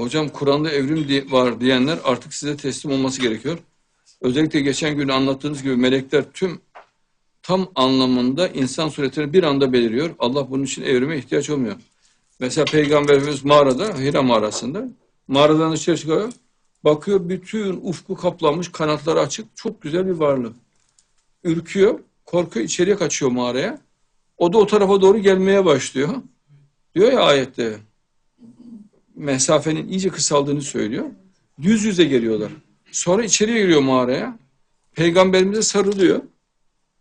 Hocam Kur'an'da evrim di- var diyenler artık size teslim olması gerekiyor. Özellikle geçen gün anlattığınız gibi melekler tüm tam anlamında insan suretini bir anda beliriyor. Allah bunun için evrime ihtiyaç olmuyor. Mesela Peygamberimiz mağarada, Hira mağarasında mağaradan dışarı çıkıyor. Bakıyor bütün ufku kaplamış, kanatları açık. Çok güzel bir varlık. Ürküyor, korkuyor, içeriye kaçıyor mağaraya. O da o tarafa doğru gelmeye başlıyor. Diyor ya ayette, mesafenin iyice kısaldığını söylüyor. Yüz yüze geliyorlar. Sonra içeriye giriyor mağaraya. Peygamberimize sarılıyor.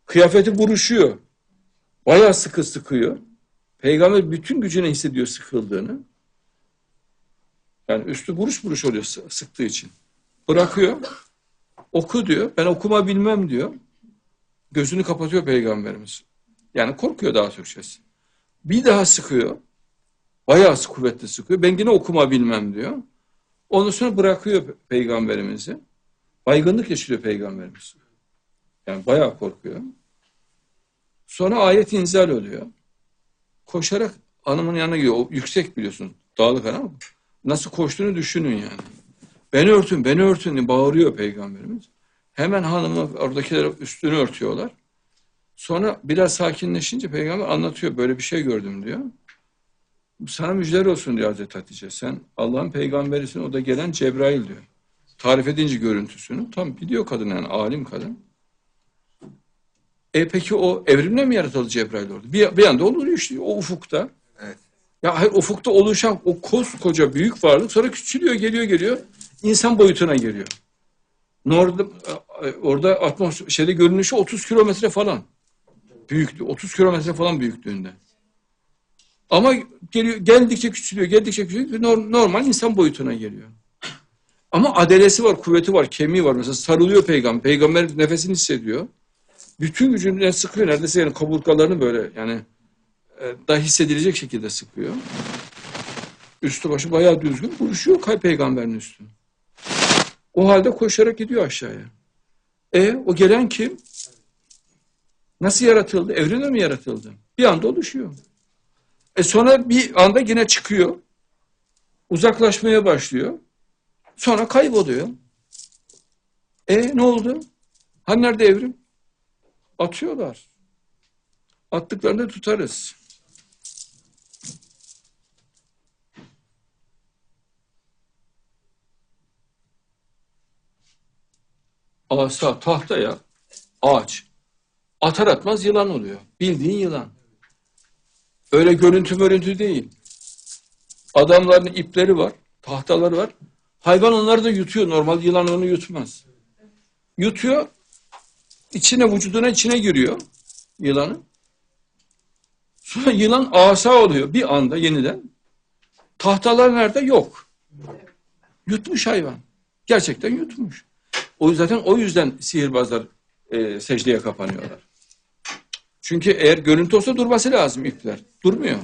Kıyafeti buruşuyor. Bayağı sıkı sıkıyor. Peygamber bütün gücüne hissediyor sıkıldığını. Yani üstü buruş buruş oluyor sı- sıktığı için. Bırakıyor. Oku diyor. Ben okuma bilmem diyor. Gözünü kapatıyor peygamberimiz. Yani korkuyor daha Türkçesi. Bir daha sıkıyor. Bayağı kuvvetli sıkıyor. Ben yine okuma bilmem diyor. Ondan sonra bırakıyor pe- peygamberimizi. Baygınlık geçiriyor peygamberimiz. Yani bayağı korkuyor. Sonra ayet inzal oluyor. Koşarak hanımın yanına gidiyor. O yüksek biliyorsun. Dağlık ama nasıl koştuğunu düşünün yani. Beni örtün, beni örtün diye bağırıyor peygamberimiz. Hemen hanımı oradakiler üstünü örtüyorlar. Sonra biraz sakinleşince peygamber anlatıyor. Böyle bir şey gördüm diyor. Sana müjdeler olsun diyor Hazreti Hatice. Sen Allah'ın peygamberisin o da gelen Cebrail diyor. Tarif edince görüntüsünü tam biliyor kadın yani alim kadın. E peki o evrimle mi yaratıldı Cebrail orada? Bir, bir anda oluyor işte o ufukta. Evet. Ya hayır, ufukta oluşan o koskoca büyük varlık sonra küçülüyor geliyor geliyor insan boyutuna geliyor. Orada, orada atmosfer şeyde görünüşü 30 kilometre falan. Büyüklüğü 30 kilometre falan büyüklüğünde. Ama geliyor, geldikçe küçülüyor, geldikçe küçülüyor. nor- Normal insan boyutuna geliyor. Ama adelesi var, kuvveti var, kemiği var. Mesela sarılıyor peygamber. Peygamber nefesini hissediyor. Bütün gücünden sıkıyor. Neredeyse yani kaburgalarını böyle yani e, da hissedilecek şekilde sıkıyor. Üstü başı bayağı düzgün. Buruşuyor kay peygamberin üstü. O halde koşarak gidiyor aşağıya. E o gelen kim? Nasıl yaratıldı? Evrenle mi yaratıldı? Bir anda oluşuyor. E sonra bir anda yine çıkıyor. Uzaklaşmaya başlıyor. Sonra kayboluyor. E ne oldu? Hani nerede evrim? Atıyorlar. Attıklarında tutarız. Asa, tahta ya. Ağaç. Atar atmaz yılan oluyor. Bildiğin yılan. Öyle görüntü görüntü değil. Adamların ipleri var, tahtaları var. Hayvan onları da yutuyor. Normal yılan onu yutmaz. Yutuyor, içine vücuduna içine giriyor yılanın. Sonra yılan asa oluyor bir anda yeniden. Tahtalar nerede? Yok. Yutmuş hayvan. Gerçekten yutmuş. O zaten o yüzden sihirbazlar e, secdeye kapanıyorlar. Çünkü eğer görüntü olsa durması lazım ipler. Durmuyor.